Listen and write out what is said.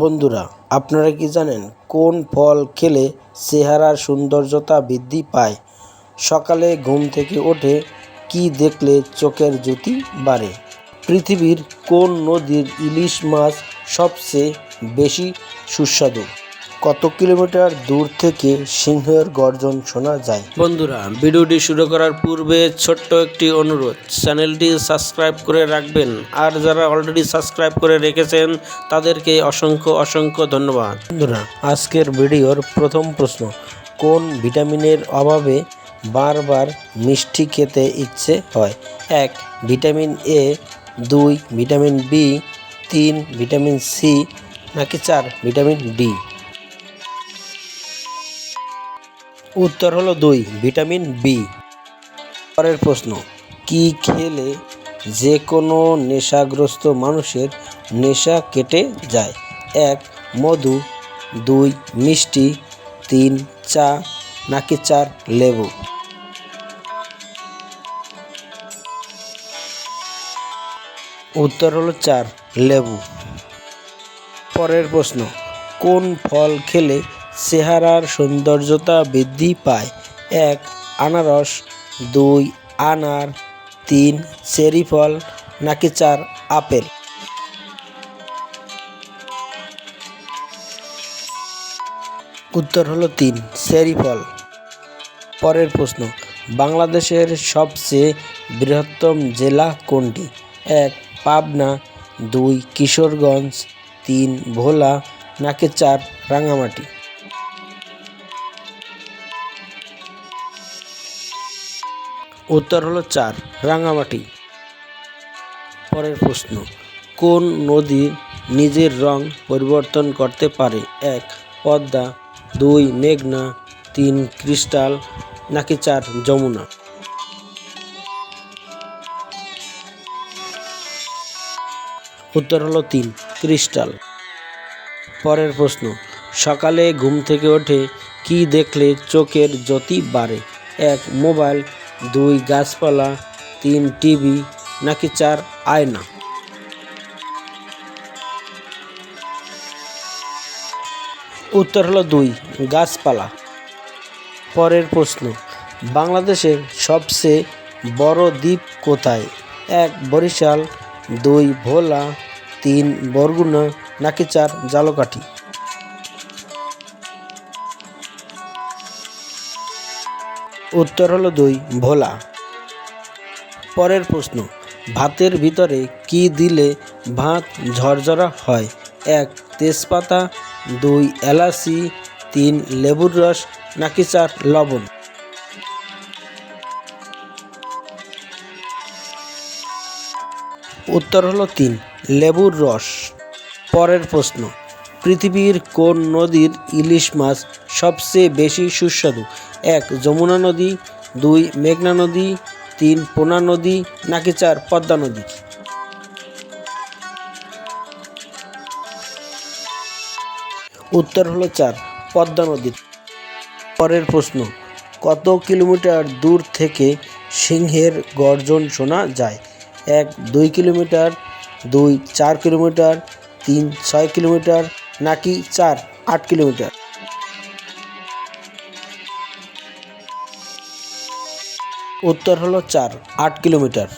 বন্ধুরা, আপনারা কি জানেন কোন ফল খেলে চেহারার সৌন্দর্যতা বৃদ্ধি পায়? সকালে ঘুম থেকে ওঠে কি দেখলে চোখের জ্যোতি বাড়ে? পৃথিবীর কোন নদীর ইলিশ মাছ সবচেয়ে বেশি সুস্বাদু? কত কিলোমিটার দূর থেকে সিংহের গর্জন শোনা যায়? বন্ধুরা ভিডিওটি শুরু করার পূর্বে ছোট্ট একটি অনুরোধ। চ্যানেলটি সাবস্ক্রাইব করে রাখবেন। আর যারা অলরেডি সাবস্ক্রাইব করে রেখেছেন তাদেরকে অসংখ্য অসংখ্য ধন্যবাদ। বন্ধুরা আজকের ভিডিওর প্রথম প্রশ্ন কোন ভিটামিনের অভাবে বারবার মিষ্টি খেতে ইচ্ছে হয়? এক ভিটামিন এ দুই ভিটামিন বি তিন ভিটামিন সি নাকি চার ভিটামিন ডি? উত্তর হলো দুই, ভিটামিন বি। পরের প্রশ্ন, কি খেলে যে কোনো নেশাগ্রস্ত মানুষের নেশা কেটে যায়? এক, মধু, দুই, মিষ্টি, তিন, চা, নাকি চার, লেবু? উত্তর হলো চার, লেবু। পরের প্রশ্ন, কোন ফল খেলে চেহারার সৌন্দর্যতা বৃদ্ধি পায়। এক, আনারস। দুই, আনার। তিন, চেরি ফল। নাকি চার, আপেল। উত্তর হলো তিন, চেরি ফল। পরের প্রশ্ন, বাংলাদেশের সবচেয়ে বৃহত্তম জেলা কোনটি? এক, পাবনা। দুই, কিশোরগঞ্জ। তিন, ভোলা। নাকি চার রাঙামাটি উত্তর হলো চার, রাঙামাটি। পরের প্রশ্ন, কোন নদী নিজের রং পরিবর্তন করতে পারে? এক, পদ্মা, দুই, মেঘনা, তিন, ক্রিস্টাল, নাকি চার, যমুনা? উত্তর হলো তিন, ক্রিস্টাল। পরের প্রশ্ন, সকালে ঘুম থেকে ওঠে কি দেখলে চোখের জ্যোতি বাড়ে? এক, মোবাইল দুই গাছপালা, তিন টিভি, নাকি চার আয়না? উত্তর হলো দুই, গাছপালা। পরের প্রশ্ন, বাংলাদেশের সবচেয়ে বড় দ্বীপ কোথায়? এক, বরিশাল, দুই, ভোলা, তিন, বরগুনা, নাকি চার, জালকাঠি? উত্তর হলো দুই, ভোলা। পরের প্রশ্ন, ভাতের ভিতরে কি দিলে ভাত ঝরঝরা হয়? এক, তেজপাতা, দুই, এলাচি, তিন, লেবুর রস, নাকি চার, লবণ? উত্তর হলো তিন, লেবুর রস। পরের প্রশ্ন পৃথিবীর কোন নদীর ইলিশ মাছ সবচেয়ে বেশি সুস্বাদু? এক, যমুনা নদী, দুই, মেঘনা নদী, তিন, পোনা নদী, নাকি চার, পদ্মা নদী? উত্তর হলো চার, পদ্মা নদী। পরের প্রশ্ন, কত কিলোমিটার দূর থেকে সিংহের গর্জন শোনা যায়? এক, দুই কিলোমিটার, দুই, চার কিলোমিটার, তিন, ছয় কিলোমিটার নাকি চার আট কিলোমিটার? উত্তর হলো চার আট কিলোমিটার।